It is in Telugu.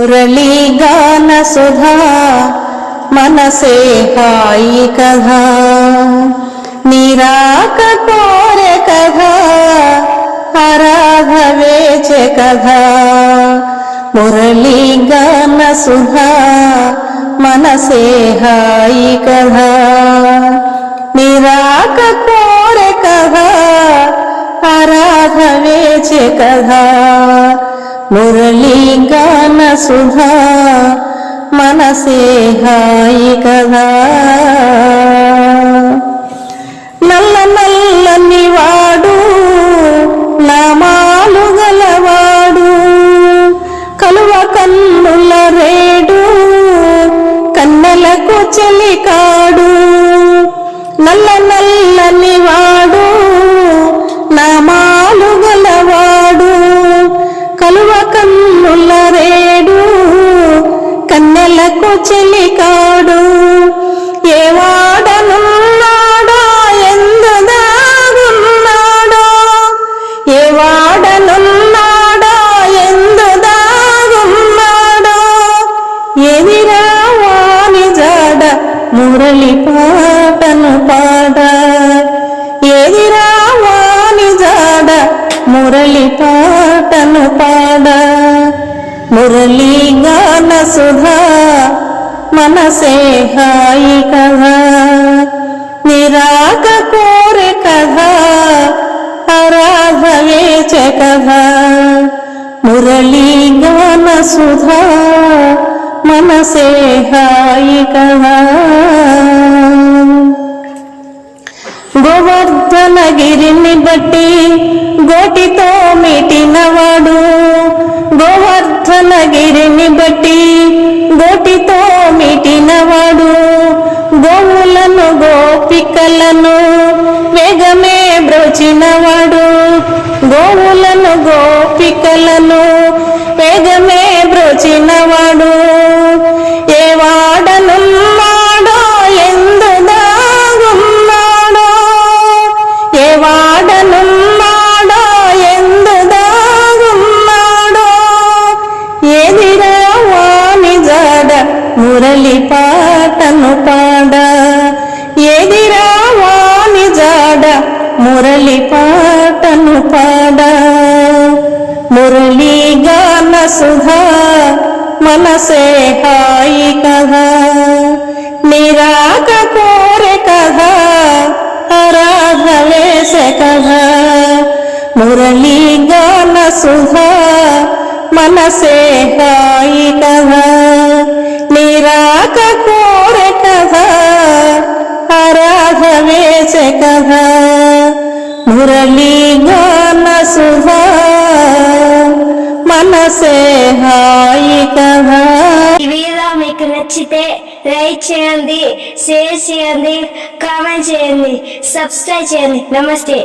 మురళీగాన సుధా మనసే హాయి కథా. నిరాక కోరె కథా ఆరాధవేచే కథా. మురళీగాన సుధా మనసే హాయి కథా. నిరాక కోరె కథా ఆరాధవేచే కథా. మురళీగాన సుధా మనసే హాయి కదా. నల్ల నల్లని వాడు నామాలు గలవాడు కలువ కన్నుల రేడు కన్నెలకు చెలికాడు. నల్ల నల్లని వాడు ఏవాడనున్నాడా ఎందు దాగున్నాడా ఏవాడనున్నాడా ఎందు దాగున్నాడా ఎదిరా వాని జాడ మురళి పాటను పాడ ఎదిరా వాని జాడ మురళి పాటను పాడ మురళీ గాన సుధా మనసే హాయి కదా నిరాక కోరె కదా ఆరాధ కదా మురళీగాన సుధా మనసే హాయి కథా గోవర్ధనగిరిని బట్టి గోటితో మీటినవాడు గోవర్ధనగిరిని బట్టి గోపికలను వేగమే బ్రోచినవాడు. గోవులను గోపికలను వేగమే బ్రోచినవాడు. ఏ వాడనున్నాడో ఎందు దాగున్నాడో. ఏ వాడనున్నాడో ఎందు దాగున్నాడో. ఎదిరా వాణి జాడ మురళి పాటను పాడా. మురళి పాటను పాడ. మురళీ గాన సుధా మనసే హాయి కదా నిరాక కోరే కదా ఆరాధ వేసే కదా మురళీ గాన సుధా మనసే హాయి కదా నిరాక కోరే కదా ఆరాధ వేసే కదా మురళీగాన సుధా మనసే హాయి కదా. ఈ వీడియో మీకు నచ్చితే లైక్ చేయండి షేర్ చేయండి కామెంట్ చేయండి సబ్స్క్రైబ్ చేయండి. నమస్తే.